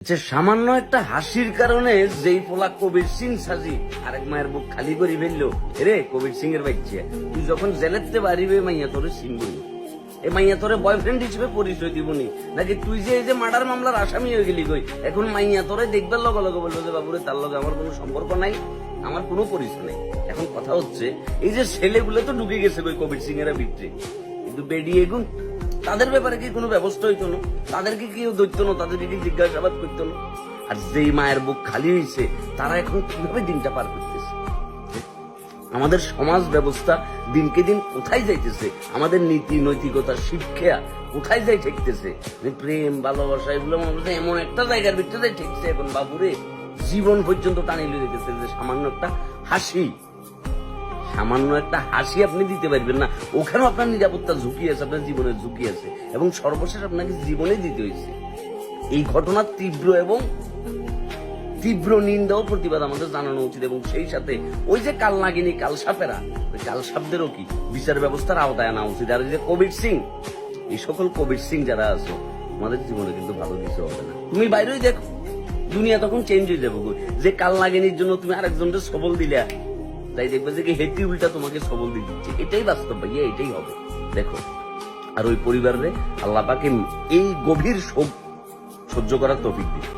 যে সামান্য একটা হাসির কারণে যেই পোলা কবির সিং সাজি আরেক মায়ের বুক খালি করে ফেলল রে কবির সিং এর বাচ্চা, তুই যখন জেলেতে পারিবে মাইয়া তোরে সিং বলি। এ মাইয়া তোরে বয়ফ্রেন্ড হিসেবে পরিচয় দিবনি, নাকি তুই যে এই যে মার্ডার মামলার আসামি হয়ে গেলি কই? এখন মাইয়া তোরে দেখবার লগে লগে বলল যে বাবুরে তার লগে আমার কোনো সম্পর্ক নাই, আমার কোনো পরিচয় নেই। এখন কথা হচ্ছে, এই যে ছেলেগুলো তো ঢুকে গেছে কই কবির সিং এর ভিতরে? কিন্তু বেডিয়ে গুণ তাদের ব্যাপারে কি কোনো ব্যবস্থা হইতো না? তাদেরকে কেউ ধরতো না? তাদেরকে কি জিজ্ঞাসাবাদ করতো না? আর যেই মায়ের বুক খালি হয়েছে তারা এখন কীভাবে দিনটা পার করতেছে? আমাদের সমাজ ব্যবস্থা দিনকে দিন কোথায় যাইতেছে? আমাদের নীতি, নৈতিকতা, শিক্ষা কোথায় যাই ঠেকতেছে? প্রেম, ভালোবাসা, এগুলো মনে এমন একটা জায়গার ভিতরে ঠেকছে এখন, বাবুরে। জীবন পর্যন্ত টানি লিয়ে গেছে যে সামান্য একটা হাসি। সামান্য একটা হাসি আপনি দিতে পারবেন না। ওখানেও আপনার নিরাপত্তা ঝুঁকি আছে, আপনার জীবনের ঝুঁকি আছে এবং সর্বশেষ আপনাকে জীবনে দিতে হয়েছে। এই ঘটনা তীব্র এবং তীব্র নিন্দা ও প্রতিবাদ আমাদের জানানো উচিত এবং সেই সাথে ওই যে কাল নাগিনী, কাল সাপেরা, ওই কাল সাপদেরও কি বিচার ব্যবস্থার আওতায় আনা উচিত? আর যে কবির সিং, এই সকল কবির সিং যারা আছো আমাদের জীবনে কিন্তু ভালো কিছু হবে না। তুমি বাইরেই দেখো, দুনিয়া তখন চেঞ্জ হয়ে যাবে যে কাল নাগিনীর জন্য তুমি আরেকজনকে সবল দিলে তাই দেখবে যে হেটি উল্টা তোমাকে সবল দিয়ে দিচ্ছে। এটাই বাস্তব ভাইয়া, এটাই হবে। দেখো, আর ওই পরিবারে আল্লাহ পাকে এই গভীর সহ্য করার তফিক দিবে